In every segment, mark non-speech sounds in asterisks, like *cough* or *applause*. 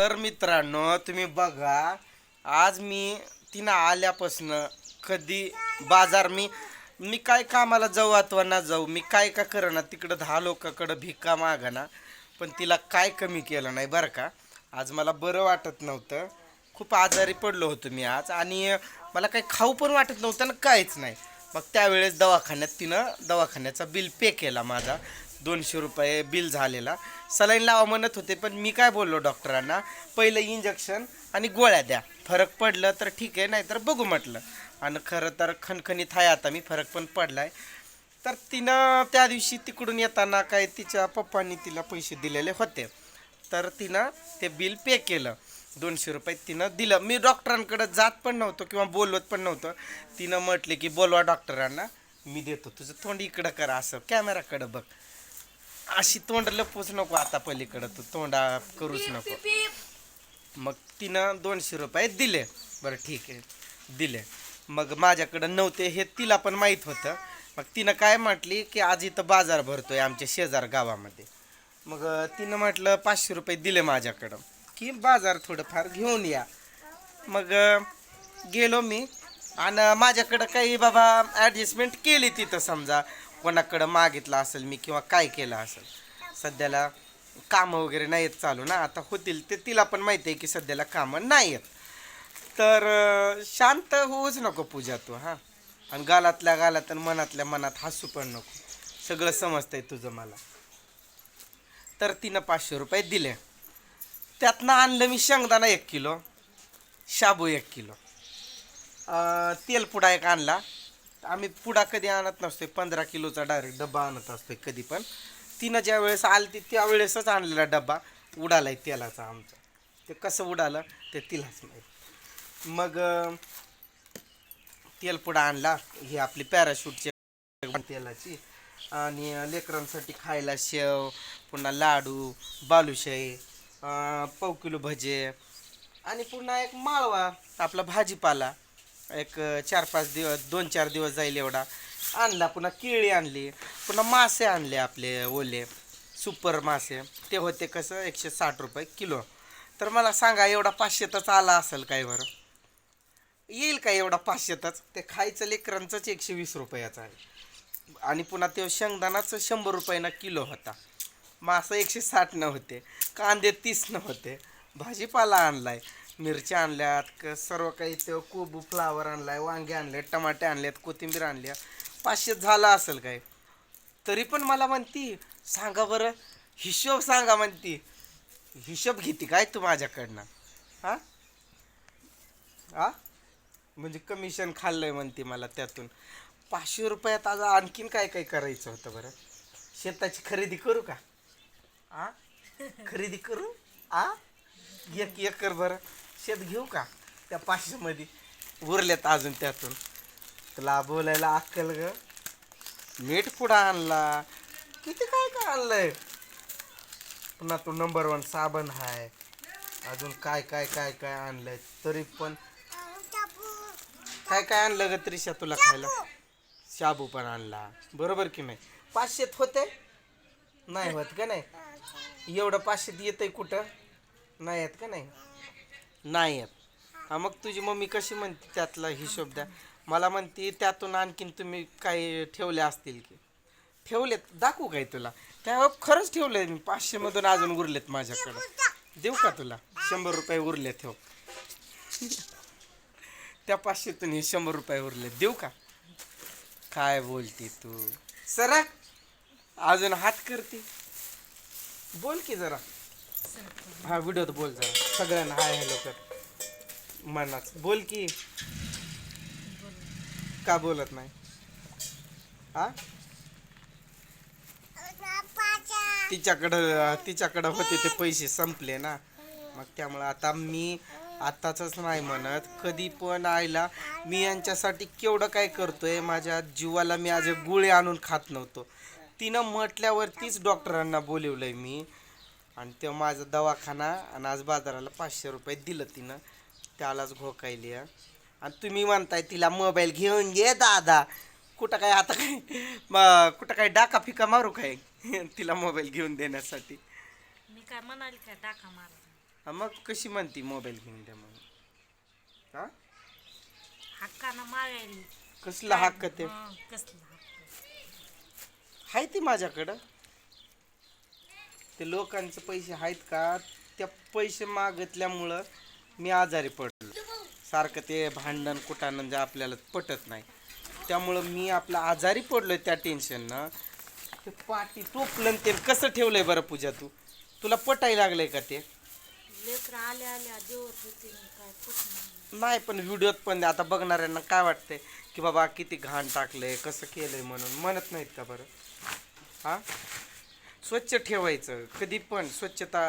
तर मित्रांनो तुम्ही बघा आज मी तिनं आल्यापासनं कधी बाजार मी मी काय कामाला जाऊ अथवा ना जाऊ मी काय का ना तिकडं दहा लोकांकडं भिका मागा पण तिला काय कमी केलं नाही बरं का. आज मला बरं वाटत नव्हतं. खूप आजारी पडलो होतो मी आज आणि मला काही खाऊ पण वाटत नव्हतं ना काहीच नाही. मग त्यावेळेस दवाखान्यात तिनं दवाखान्याचा बिल पे केला माझा. दोनशे रुपये बिल झालेला. सलाईन लावा म्हणत होते पण मी काय बोललो डॉक्टरांना पहिलं इंजेक्शन आणि गोळ्या द्या. फरक पडलं तर ठीक आहे नाही तर बघू म्हटलं. आणि खरं तर खणखणीत आहे आता मी फरक पण पडला आहे तर तिनं त्या दिवशी तिकडून येताना काय तिच्या पप्पांनी तिला पैसे दिलेले होते. तर तिनं ते बिल पे केलं. दोनशे रुपये तिनं दिलं. मी डॉक्टरांकडे जात पण नव्हतो किंवा बोलवत पण नव्हतं. तिनं म्हटले की बोलवा डॉक्टरांना. मी देतो. तुझं तोंड इकडं करा असं. कॅमेराकडं बघ. अशी तोंड लपवूच नको आता पलीकडं. तू तोंडा करूच नको. मग तिनं दोनशे रुपये दिले. बरं ठीक आहे. दिले. मग माझ्याकडं नव्हते हे तिला पण माहीत होतं. मग तिनं काय म्हटली की आज इथं बाजार भरतोय आमच्या शेजार गावामध्ये. मग तिनं म्हटलं पाचशे रुपये दिले माझ्याकडं. की बाजार थोडंफार घेऊन या. मग गेलो मी. आणि माझ्याकडं काही बाबा ॲडजस्टमेंट केली तिथं समजा. कोणाकडं मागितलं असेल मी किंवा काय केलं असेल. सध्याला कामं वगैरे नाही चालू ना. आता होतील ते तिला पण माहिती आहे की सध्याला कामं नाही आहेत तर शांत होऊच नको पूजा तू हां. आणि गालातल्या गालात आणि मनातल्या मनात हसू पण नको. सगळं समजतंय तुझं मला. तर तिनं पाचशे रुपये दिले. त्यातनं आणलं मी शेंगदाणा एक किलो शाबू एक किलो. तेलपुडा एक आणला. आम्ही पुडा कधी आणत नसतोय. पंधरा किलोचा डायरेक्ट डब्बा आणत असतोय कधी पण. तिनं ज्या वेळेस आलती त्यावेळेसच आणलेला डब्बा उडालाय तेलाचा आमचा. ते कसं उडालं ते तिलाच माहीत. मग तेलपुडा आणला. ही आपली पॅराशूटची तेलाची. आणि लेकरांसाठी खायला शेव पुन्हा लाडू बालुशाही पाव किलो भजे आणि पुन्हा एक माळवा आपला भाजीपाला. एक चार पाच दिवस दोन चार दिवस जाईल एवढा. आणला पुन्हा केळी आणली पुन्हा मासे आणले आपले ओले सुपर मासे. ते होते कसं एकशे साठ रुपये किलो. तर मला सांगा एवढा पाचशेतच आला असेल काय बरं? येईल का एवढा पाचशेतच? ते खायचं लेकरांचंच एकशे वीस रुपयाचं आहे. आणि पुन्हा ते शेंगदाणाचं शंभर रुपयानं किलो होता. मासं एकशे साठ न होते. कांदे तीस न होते. भाजीपाला आणलाय. मिरच्या आणल्यात क सर्व काही ते कोबू फ्लावर आणलाय वांगे आणले टमाटे आणलेत कोथिंबीर आणल्या पाचशे झाला असेल काय? तरी पण मला म्हणती सांगा बरं हिशोब सांगा म्हणती. हिशोब घेते काय तू माझ्याकडनं? हा? हा? म्हणजे कमिशन खाल्लंय म्हणते मला त्यातून. पाचशे रुपयात आज आणखीन काय काय करायचं होतं बरं? शेताची खरेदी करू का? आ? खरेदी करू? आ? एक एकर बरं. शेत घेऊ का? त्या पाचशेमध्ये उरल्यात अजून त्यातून. तुला बोलायला अक्कल ग? मीठ पुढा आणला. किती काय काय आणलंय? पुन्हा तो नंबर वन साबण आहे अजून काय काय काय काय आणलंय? तरी पण काय काय आणलं ग त्रिशा तुला खायला? शाबू पण आणला. बरोबर की नाही? पाचशेत होते. नाही होत का नाही? एवढं पाचशेत येतंय कुठं? नाही येत का नाही? नाही आहेत हा मग तुझी मम्मी कशी म्हणते त्यातला हिशोब द्या. मला म्हणते त्यातून आणखीन तुम्ही काही ठेवले असतील की. ठेवलेत? दाखवू काय तुला? त्या खरंच ठेवले मी. पाचशेमधून अजून उरलेत माझ्याकडं. देऊ का तुला? शंभर रुपये उरले ठेव. त्या पाचशेतून हे शंभर रुपये उरले. देऊ का? काय बोलते तू? सर अजून हात करते. बोल की जरा. हा व्हिडिओत बोल जरा. सगळ्यांना हाय हॅलो कर. मनाच बोल की. का बोलत नाही? हा तिच्याकडं तिच्याकडं होते ते पैसे संपले ना. मग त्यामुळं आता मी आताच नाही म्हणत. कधी पण आईला मी यांच्यासाठी केवढं काय करतोय माझ्या जीवाला मी आज गुळे आणून खात नव्हतो. तिनं म्हटल्यावरतीच डॉक्टरांना बोलवलंय मी. आणि ते माझा दवाखाना आणि आज बाजाराला पाचशे रुपये दिलं तिनं. त्यालाच घोकायली. आणि तुम्ही म्हणताय तिला मोबाईल घेऊन घे दादा. कुठं काय आता काय म- कुठं काय डाका फिका मारू काय? तिला मोबाईल घेऊन देण्यासाठी. मी काय म्हणाली काय टाका मारा? हा, मग कशी म्हणती मोबाईल घेऊन द्या म्हणून? हा? हक्कानं मागायली कसला हक्क ते? हं, कसला हक्क? आहे ती माझ्याकडं. ते लोकांचे पैसे आहेत का? त्या पैसे मागितल्यामुळं मी आजारी पडलो. सारखं ते भांडण कुटाणं जे आपल्याला पटत नाही. त्यामुळं मी आपला आजारी पडलोय त्या टेन्शननं. ते पाठी टोपलं ते कसं ठेवलंय बरं पूजा तू? तुला पटायला लागलंय का ते? नाही. पण व्हिडिओत पण आता बघणाऱ्यांना काय वाटतंय? की बाबा किती घाण टाकलंय कसं केलंय म्हणून? म्हणत नाहीत का बरं? हा स्वच्छ ठेवायचं. कधी पण स्वच्छता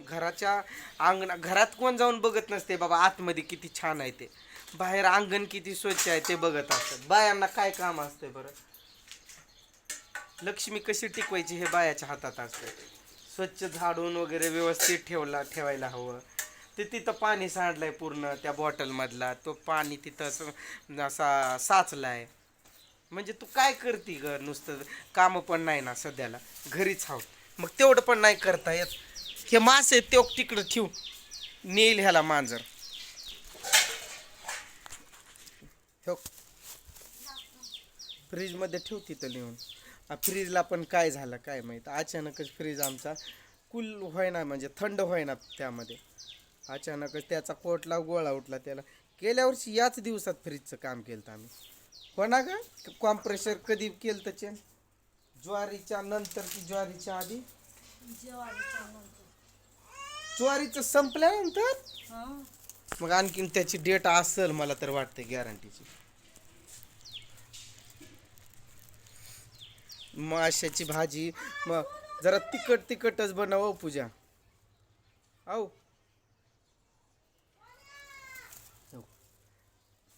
घराच्या अंगणा घरात कोण जाऊन बघत नसते बाबा आतमध्ये किती छान आहे ते. बाहेर अंगण किती स्वच्छ आहे ते बघत असतात. बायांना काय काम असते बरं? लक्ष्मी कशी टिकवायची हे बायाच्या हातात असते स्वच्छ झाडून वगैरे व्यवस्थित ठेवला ठेवायला हवं. ते तिथं पाणी सांडलंय पूर्ण त्या बॉटलमधला तो पाणी तिथं असं असा साचलाय. म्हणजे तू काय करती ग नुसतं? कामं पण नाही ना सध्याला. घरीच हाव मग तेवढं पण नाही करता येत. हे मासे तेव तिकडं ठेव. नेईल ह्याला मांजर. फ्रीजमध्ये ठेव तिथं लिहून. फ्रीजला पण काय झालं काय माहीत? अचानकच फ्रीज आमचा कूल होईना म्हणजे थंड होईना त्यामध्ये. अचानकच त्याचा कोटला गोळा उठला त्याला. गेल्या वर्षी याच दिवसात फ्रीजचं काम केलं आम्ही. हो ना का कॉम्प्रेशर कधी केलं तर चेन ज्वारीच्या नंतर की ज्वारीच्या आधी? ज्वारीचं संपल्यानंतर? मग आणखीन त्याची डेट असेल मला तर वाटते गॅरंटीची माशाची भाजी मग जरा तिखट तिखटच बनव हो पूजा. आहो हो.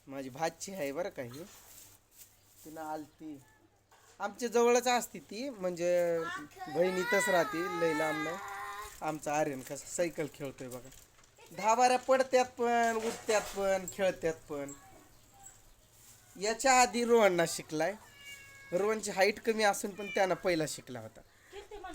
माझी भाजी आहे बरं का ही? तिनं आलती. आमच्या जवळच असती ती म्हणजे बहिणीतच राहते लई लांब नाही आमचा आर्यन कसं सायकल खेळतोय बघा. दहा बाऱ्या पडत्यात पण उठत्यात पण खेळत्यात पण. याच्या आधी रोहनना शिकलाय. रोहनची हाईट कमी असून पण त्यानं पहिला शिकला होता.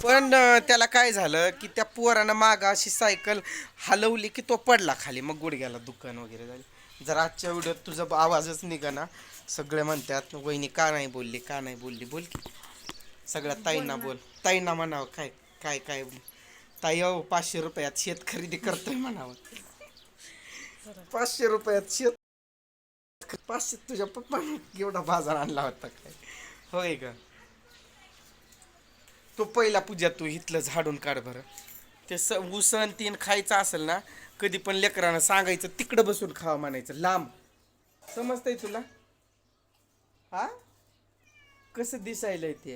पण अं, त्याला काय झालं की त्या पोरानं मागं अशी सायकल हलवली की तो पडला खाली. मग गुडघ्याला दुकान वगैरे झाली. जर आजच्या व्हिडिओत तुझा आवाजच निघाना. सगळे म्हणतात वहिनी का नाही बोलली का नाही बोलली? बोल की. सगळ्या ताईंना बोल. ताईंना म्हणावं काय काय काय ताई अहो पाचशे रुपयात शेत खरेदी करतोय म्हणावं. पाचशे रुपयात शेत पाचशे तुझ्या पप्पाने एवढा बाजार आणला होता काय? होय का तो पहिला पूजा तू इथलं झाडून काढ बरं. ते स उसण तीन खायचं असेल ना कधी पण लेकरानं सांगायचं तिकडं बसून खावा म्हणायचं लांब. समजतंय तुला? हा? कसं दिसायलंय ते?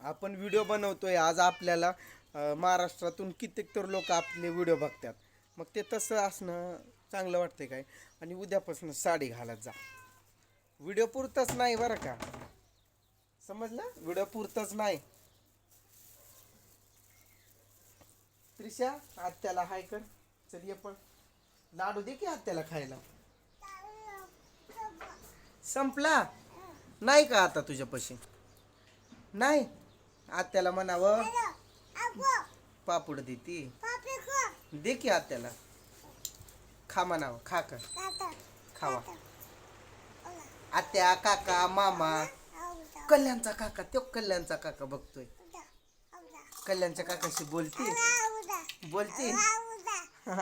आपण व्हिडिओ बनवतोय आज आपल्याला महाराष्ट्रातून कित्येक तर लोक आपले व्हिडिओ बघतात. मग ते तसं असणं चांगलं वाटतंय काय? आणि उद्यापासून साडी घालत जा. व्हिडिओ पुरतच नाही बरं का? समजलं? व्हिडिओ पुरतच नाही. त्रिशा आत्याला हाय कर. चल ये पण लाडू दे की आत्याला खायला. संपला. नाही का आता तुझ्यापाशी? नाही? आत्याला म्हणावं. पापड देती. दे की आत्याला. खा म्हणावं. खा का? खावा. आत्या काका मामा. कल्याणचा काका तो कल्याणचा काका बघतोय. कल्याणच्या काकाशी बोलती. बोलती. *laughs*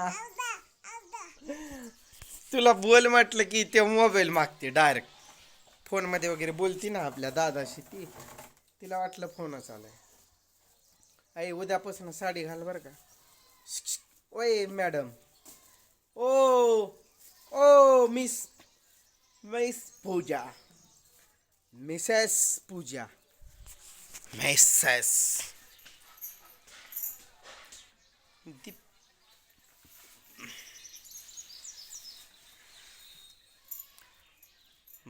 तुला बोल म्हटलं की ते मोबाईल मागते डायरेक्ट. फोनमध्ये वगैरे बोलती ना आपल्या दादाशी ती तिला वाटलं फोनच आलाय. आई उद्यापासून साडी घाल बरं का. ओय मॅडम. ओ ओ miss miss Pooja. Mrs Pooja. Mrs.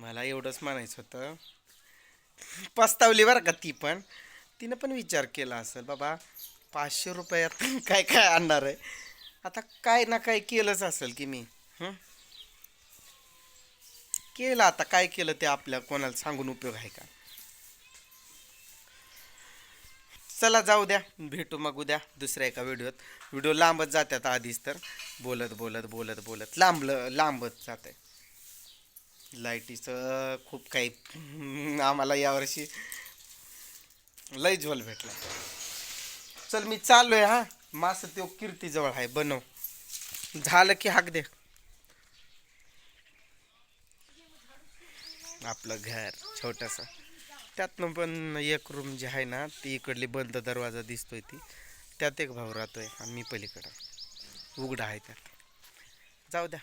मला एवढंच म्हणायचं होतं. पस्तावली बरं का ती पण. तिनं पण विचार केला असेल बाबा पाचशे रुपयात *laughs* काय काय आणणार आहे? आता काय ना काय केलंच असेल की मी. केलं आता काय केलं ते आपल्या कोणाला सांगून उपयोग आहे का? चला जाऊ द्या. भेटू मग उद्या दुसऱ्या एका व्हिडिओत. व्हिडिओ लांबत जातात आधीच तर. बोलत बोलत बोलत बोलत. लांबलं लांबत जात आहे लाईटीचं खूप काही. आम्हाला यावर्षी लय झोल भेटला. चल मी चाललोय हा. मास तो कीर्तीजवळ आहे बनव. झालं की हाक दे. आपलं घर छोटंसं. त्यातनं पण एक रूम जी आहे ना ती इकडली बंद दरवाजा दिसतोय ती. त्यात एक भाऊ राहतोय आणि मी पलीकडं. उघडा आहे त्यात. जाऊ द्या.